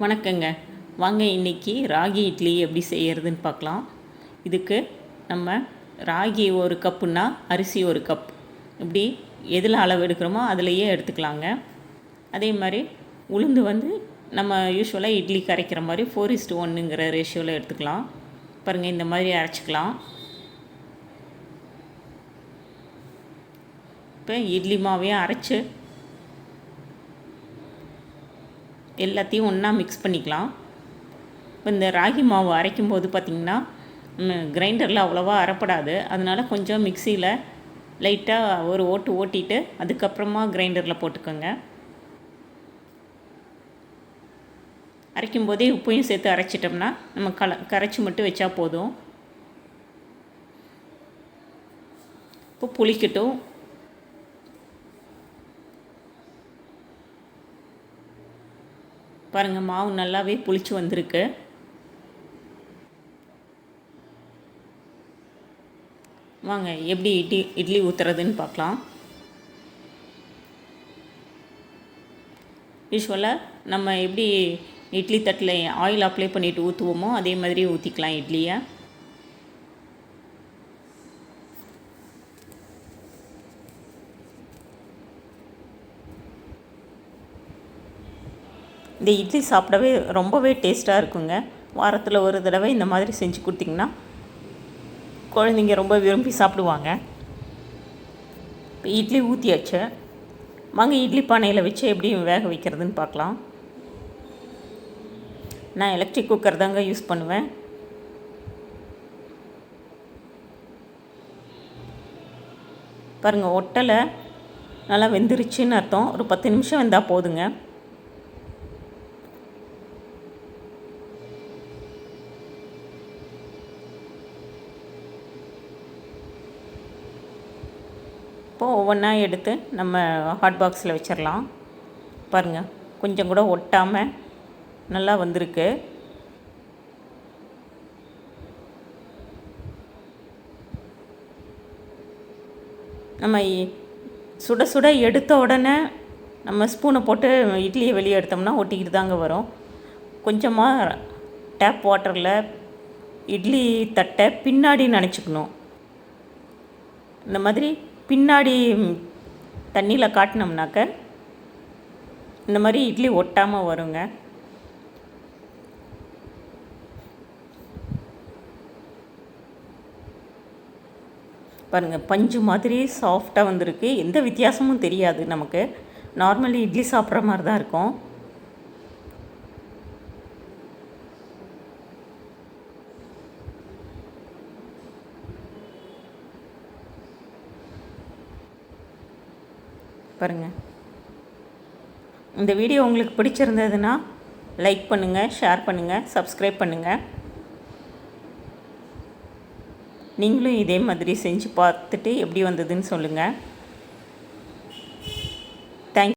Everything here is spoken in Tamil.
வணக்கங்க. வாங்க இன்றைக்கி ராகி இட்லி எப்படி செய்கிறதுன்னு பார்க்கலாம். இதுக்கு நம்ம ராகி ஒரு கப்புன்னா அரிசி ஒரு கப். இப்படி எதில் அளவு எடுக்கிறோமோ அதிலையே எடுத்துக்கலாங்க. அதே மாதிரி உளுந்து வந்து நம்ம யூஸ்வலாக இட்லி கரைக்கிற மாதிரி ஃபோர் இஸ்டு ஒன்றுங்கிற ரேஷியோவில் எடுத்துக்கலாம். பாருங்கள் இந்த மாதிரி அரைச்சிக்கலாம். இப்போ இட்லி மாவையும் அரைச்சி எல்லாத்தையும் ஒன்றா மிக்ஸ் பண்ணிக்கலாம். இப்போ இந்த ராகி மாவு அரைக்கும் போது பார்த்திங்கன்னா கிரைண்டரில் அவ்வளோவா அரைப்படாது. அதனால் கொஞ்சம் மிக்சியில் லைட்டாக ஒரு ஓட்டு ஓட்டிட்டு அதுக்கப்புறமா கிரைண்டரில் போட்டுக்கோங்க. அரைக்கும் போதே உப்பையும் சேர்த்து அரைச்சிட்டோம்னா நம்ம கல கரைச்சி மட்டும் வச்சா போதும். இப்போ புளிக்கட்டும். பாருங்கள் மாவு நல்லாவே புளிச்சு வந்திருக்கு. வாங்க எப்படி இட்லி இட்லி ஊற்றுறதுன்னு பார்க்கலாம். யூஸ்வலாக நம்ம எப்படி இட்லி தட்டில் ஆயில் அப்ளை பண்ணிவிட்டு ஊற்றுவோமோ அதே மாதிரி ஊற்றிக்கலாம் இட்லியை. இந்த இட்லி சாப்பிடவே ரொம்பவே டேஸ்ட்டாக இருக்குங்க. வாரத்தில் ஒரு தடவை இந்த மாதிரி செஞ்சு கொடுத்திங்கன்னா குழந்தைங்க ரொம்ப விரும்பி சாப்பிடுவாங்க. இப்போ இட்லி ஊற்றியாச்சு வாங்க இட்லி பானையில் வச்சு எப்படி வேக வைக்கிறதுன்னு பார்க்கலாம். நான் எலக்ட்ரிக் குக்கர் தாங்க யூஸ் பண்ணுவேன். பாருங்கள் ஒட்டலை நல்லா வெந்துருச்சுன்னு அர்த்தம். ஒரு பத்து நிமிஷம் வந்தால் போதுங்க. இப்போது ஒவ்வொன்றா எடுத்து நம்ம ஹாட் பாக்ஸில் வச்சிடலாம் பாருங்கள் கொஞ்சம் கூட ஒட்டாமல் நல்லா வந்திருக்கு. நம்ம சுட சுட எடுத்த உடனே நம்ம ஸ்பூனை போட்டு இட்லியை வெளியே எடுத்தோம்னா ஒட்டிக்கிட்டு தாங்க வரும். கொஞ்சமாக டேப் வாட்டரில் இட்லி தட்டை பின்னாடி நினச்சிக்கணும். இந்த மாதிரி பின்னாடி தண்ணியில் காட்டினோம்னாக்க இந்த மாதிரி இட்லி ஒட்டாமல் வருங்க. பாருங்கள் பஞ்சு மாதிரி சாஃப்டாக வந்திருக்கு. எந்த வித்தியாசமும் தெரியாது நமக்கு. நார்மலி இட்லி சாப்பிட்ற மாதிரி தான் இருக்கும். பாருங்கள் இந்த வீடியோ உங்களுக்கு பிடிச்சிருந்ததுன்னா லைக் பண்ணுங்கள் ஷேர் பண்ணுங்கள் சப்ஸ்கிரைப் பண்ணுங்கள் நீங்களும் இதே மாதிரி செஞ்சு பார்த்துட்டு எப்படி வந்ததுன்னு சொல்லுங்கள்